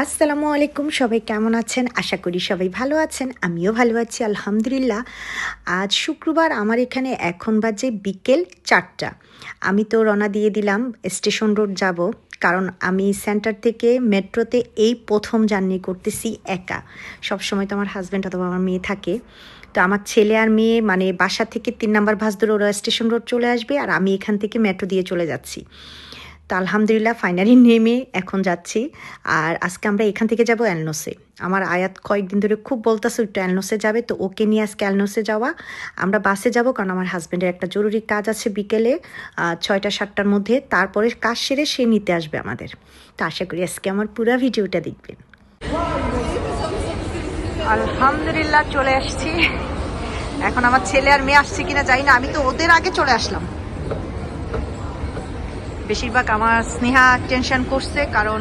আসসালামু আলাইকুম, সবাই কেমন আছেন? আশা করি সবাই ভালো আছেন, আমিও ভালো আছি, আলহামদুলিল্লাহ। আজ শুক্রবার, আমার এখানে এখন বাজে বিকেল চারটা। আমি তো রওনা দিয়ে দিলাম, স্টেশন রোড যাব, কারণ আমি সেন্টার থেকে মেট্রোতে এই প্রথম জার্নি করতেছি একা। সবসময় তো আমার হাজব্যান্ড অথবা আমার মেয়ে থাকে। তো আমার ছেলে আর মেয়ে মানে বাসা থেকে তিন নাম্বার ভাস ধরে ওরা স্টেশন রোড চলে আসবে, আর আমি এখান থেকে মেট্রো দিয়ে চলে যাচ্ছি। তো আলহামদুলিল্লাহ ফাইনালি নেমে এখন যাচ্ছি। আর আজকে আমরা এখান থেকে যাব অ্যালনোসে আমার আয়াত কয়েকদিন ধরে খুব বলতেছে, একটু অ্যালনোসে যাবে। তো ওকে নিয়ে আজকে অ্যালনোসে যাওয়া। আমরা বাসে যাব কারণ আমার হাজব্যান্ডের একটা জরুরি কাজ আছে বিকেলে ছয়টা, সাতটার মধ্যে। তারপরে কাজ সেরে সে নিতে আসবে আমাদের। তো আশা করি আজকে আমার পুরো ভিডিওটা দেখবেন। আলহামদুলিল্লাহ, চলে আসছি। এখন আমার ছেলে আর মেয়ে আসছে কিনা জানি না। আমি তো ওদের আগে চলে আসলাম। বেশিরভাগ আমার স্নেহা টেনশন করছে, কারণ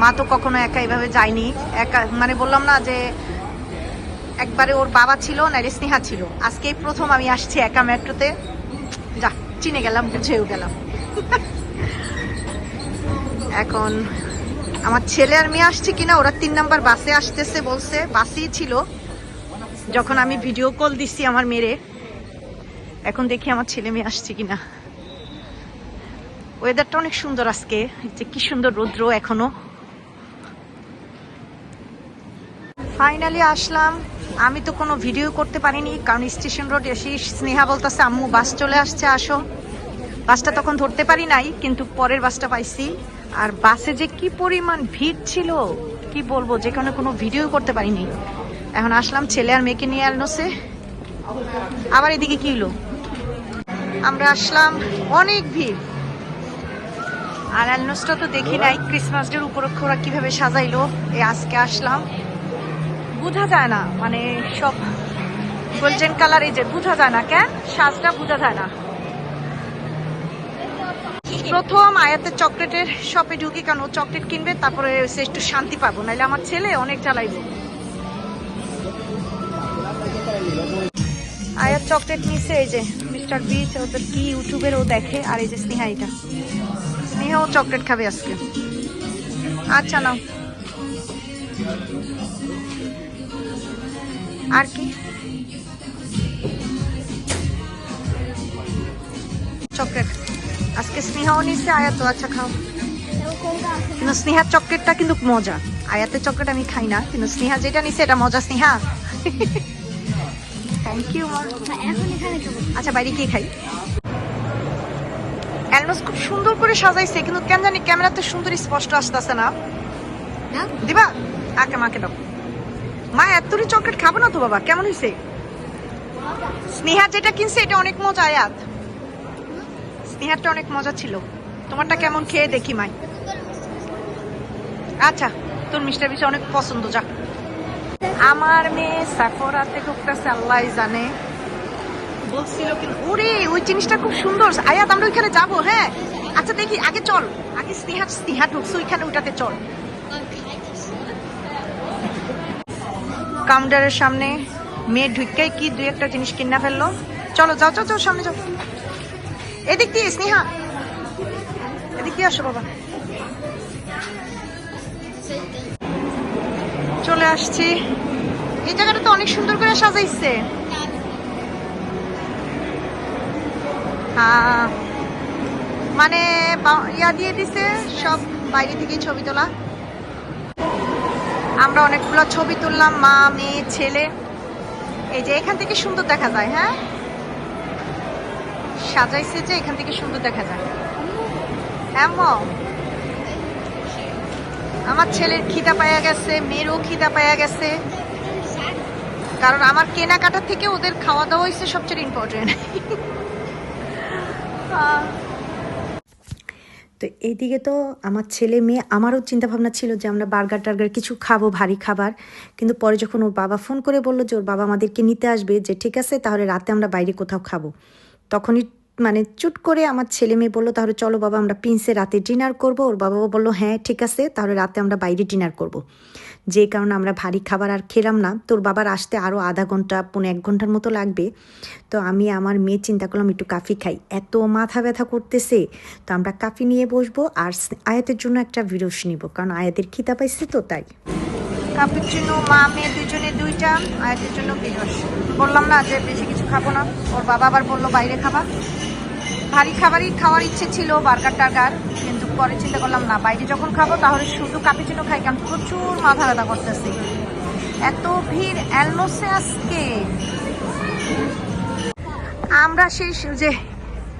মা তো কখনো একা এভাবে যায়নি। একা মানে বললাম না যে একবারে ওর বাবা ছিল নাইলে স্নেহা ছিল। আজকেই প্রথম আমি আসছি একা মেট্রোতে। যা, চিনে গেলাম, বুঝেও গেলাম। এখন আমার ছেলে আর মেয়ে আসছে কিনা, ওরা তিন নাম্বার বাসে আসতেছে বলছে, বাসেই ছিল। যখন আমি ভিডিও কল দিচ্ছি আমার মেরে এখন দেখি আমার ছেলে মেয়ে আসছে কিনা। ওয়েদারটা অনেক সুন্দর আজকে। যে কি সুন্দর রৌদ্র এখনও। ফাইনালি আসলাম। আমি তো কোনো ভিডিও করতে পারিনি, কারণ স্টেশন রোড এসে স্নেহা বলতেছে, আম্মু, বাস চলে আসছে, আসো। বাসটা তখন ধরতে পারি নাই, কিন্তু পরের বাসটা পাইছি। আর বাসে যে কি পরিমাণ ভিড় ছিল, কি বলব যেখানে কোনো ভিডিও করতে পারিনি। এখন আসলাম, ছেলে আর মেয়েকে নিয়ে আনছে। আবার এদিকে কি হলো? আমরা আসলাম, অনেক ভিড়। আর অ্যালনোসটা তো দেখি নাই ক্রিসমাস ডের উপলক্ষে ওরা কীভাবে সাজাইলো এই আজকে আসলাম। বোঝা যায় না মানে সব গোল্ডেন কালার এই যে বোঝা যায় না কেন? সাজটা বোঝা যায় না। প্রথম আয়াতের চকলেটের শপে ঢুকি কারণ ও চকলেট কিনবে তারপরে একটু শান্তি পাবো নাহলে আমার ছেলে অনেক জ্বালাইবো। আয়াত চকলেট নিছে এই যে মিস্টার বিচ ওদের কি ইউটিউবের ও দেখে আর এই যে স্নেহা এটা। স্নেহাও চকলেট খাবে আজকে। আচ্ছা নাও। আর কি? চকলেট। আজকে স্নেহাও নিচ্ছে আয়াতও। আচ্ছা খাও। কিন্তু স্নেহার চকলেটটা কিন্তু মজা। আয়াতের চকলেট আমি খাই না কিন্তু স্নেহা যেটা নিছে এটা মজা স্নেহা। থ্যাংক ইউ আচ্ছা বাইরে গিয়ে খাই। অ্যালনোস খুব সুন্দর করে সাজাইছে কিন্তু কেন জানি ক্যামেরাতে সুন্দর স্পষ্ট আসতেছে না। দিবা? আকে মাকে দাও। মা এতরি চকলেট খাব না তো বাবা কেমন হয়েছে স্নেহা যেটা কিনছে এটা অনেক মজা আয়াত। স্নেহারটা অনেক মজা ছিল। তোমারটা কেমন খেয়ে দেখি মাই। আচ্ছা তোর মিস্টার বিষয় অনেক পছন্দ যা। আমার মেয়ে সাফরাতে ঢুকতেছে আল্লাহ জানে। বলছিল কিন্তু, ওরে, ওই জিনিসটা খুব সুন্দর। আয়াত, আমরা ওইখানে হ্যাঁ? আচ্ছা দেখি, আগে চল। আগে স্নেহা স্নেহা ঢুকছে, ওইখানে ওইটাতে চল। কাউন্টারের সামনে মেয়ে ঢুকাই কি দুই একটা জিনিস কিনা ফেলল। চলো, যাও যাও যাও, সামনে যাও। এদিক দিয়ে, স্নেহা। এদিক দিয়ে আসো, বাবা। চলে আসছি। এই জায়গাটা তো অনেক সুন্দর করে সাজাইছে। হ্যাঁ। মানে ইয়া দিয়ে দিছে, সব বাইরে থেকে ছবি তোলা। আমরা অনেকগুলো ছবি তুললাম, মা, মেয়ে, ছেলে। এই যে, এখান থেকে সুন্দর দেখা যায় হ্যাঁ? সাজাইছে যে, এখান থেকে সুন্দর দেখা যায়। হ্যাঁ? আমার ছেলের খিদা পায়া গেছে, মেয়েরও খিদা পায়া গেছে। কারণ আমার কেনাকাটা থেকে ওদের খাওয়া দাওয়া হচ্ছে সবচেয়ে ইম্পর্টেন্ট তো এইদিকে তো আমার ছেলে মেয়ে, আমারও চিন্তা ভাবনা ছিল যে আমরা বার্গার টার্গার কিছু খাব, ভারী খাবার। কিন্তু পরে যখন ওর বাবা ফোন করে বলল যে ওর বাবা আমাদেরকে নিতে আসবে, যে ঠিক আছে, তাহলে রাতে আমরা বাইরে কোথাও খাব। তখনই মানে চুট করে আমার ছেলে মেয়ে বলল, তাহলে চলো বাবা, আমরা প্রিন্সে রাতে ডিনার করব। ওর বাবা বলল হ্যাঁ ঠিক আছে, তাহলে রাতে আমরা বাইরে ডিনার করব। যে কারণে আমরা ভারী খাবার আর খেলাম না। তোর বাবার আসতে আরও আধা ঘণ্টা, পৌনে এক ঘণ্টার মতো লাগবে। তো আমি আমার মেয়ে চিন্তা করলাম, একটু কাফি খাই। এত মাথা ব্যথা করতেছে। তো আমরা কাফি নিয়ে বসবো আর আয়াতের জন্য একটা বিরস নিব, কারণ আয়াতের খিদা পাইছে তো, তাই। কাপুচিনো মা, মেয়ে দুজনে দুইটা, আয়াতের জন্য বিরস বললাম না যে বেশি কিছু খাব না। ওর বাবা আবার বলল, বাইরে খাবা। ভারী খাবারই খাওয়ার ইচ্ছে ছিল বার্গার টার্গার, কিন্তু পরে চিন্তা করলাম, না, বাইরে যখন খাব তাহলে শুধু কাপুচিনো খাই, কারণ প্রচুর মাথা ব্যথা করতেছি। এত ভিড় অ্যালমোসে আজকে আমরা সেই যে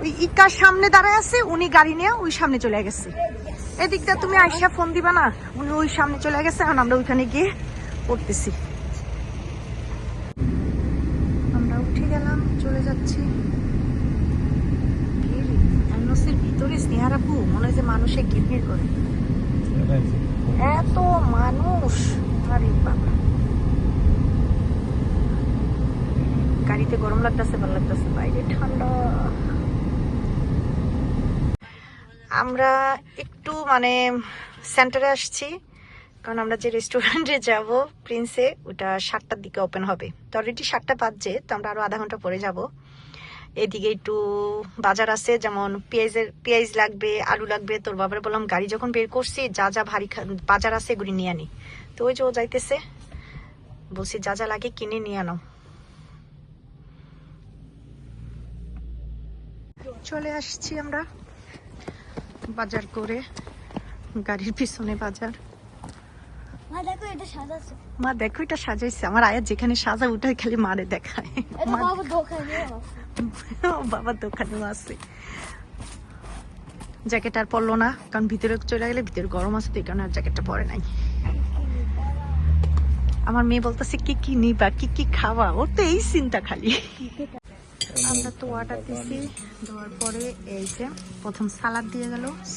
ওই ইকার সামনে দাঁড়ায় আছে, উনি গাড়ি নিয়ে ওই সামনে চলে গেছে। এদিকটা তুমি আইসা ফোন দিবা না, উনি ওই সামনে চলে গেছে, এখন আমরা ওইখানে গিয়ে পড়তেছি। আমরা উঠে গেলাম, চলে যাচ্ছি ভিড়, অ্যালনোসের ভিতরে স্নেহারাপু মানুষে গিরগির করে। এত মানুষ। আরে বাবা। গাড়িতে গরম লাগতেছে, ভালো লাগতেছে, বাইরে ঠান্ডা। আমরা একটু মানে সেন্টারে আসছি, কারণ আমরা যে রেস্টুরেন্টে যাব প্রিন্সে ওটা সাতটার দিকে ওপেন হবে। তো অলরেডি সাতটা বাজছে, তো আমরা আরও আধা ঘণ্টা পরে যাব। এদিকে একটু বাজার আছে, যেমন পেঁয়াজের, পেঁয়াজ লাগবে, আলু লাগবে। তোর বাবার বললাম, গাড়ি যখন বের করছি, যা যা ভারী বাজার আছে এগুলি নিয়ে আনি। তো ওই যে ও যাইতেছে, বলছি, যা যা লাগে কিনে নিয়ে আনো। চলে আসছি আমরা বাজার করে, গাড়ির পিছনে বাজার। মা দেখো এটা সাজাচ্ছে। মা দেখো এটা সাজাইছে। আমার আয়া যেখানে সাজা ওটাই খালি মারে দেখায়। বাবু দোকানে ও বাবার দোকানেও আছে। জ্যাকেট আর পরলো না কারণ ভিতরে চলে গেলে ভিতরে গরম আছে তো এই কারণে আর জ্যাকেটটা পরে নাই। আমার মেয়ে বলতেছে কি কি নিবা? কি কি খাওয়া ওর তো এই চিন্তা খালি। আমরা তো অর্ডার দিছি। দেওয়ার পরে এই যে প্রথম সালাদ দিয়ে গেল।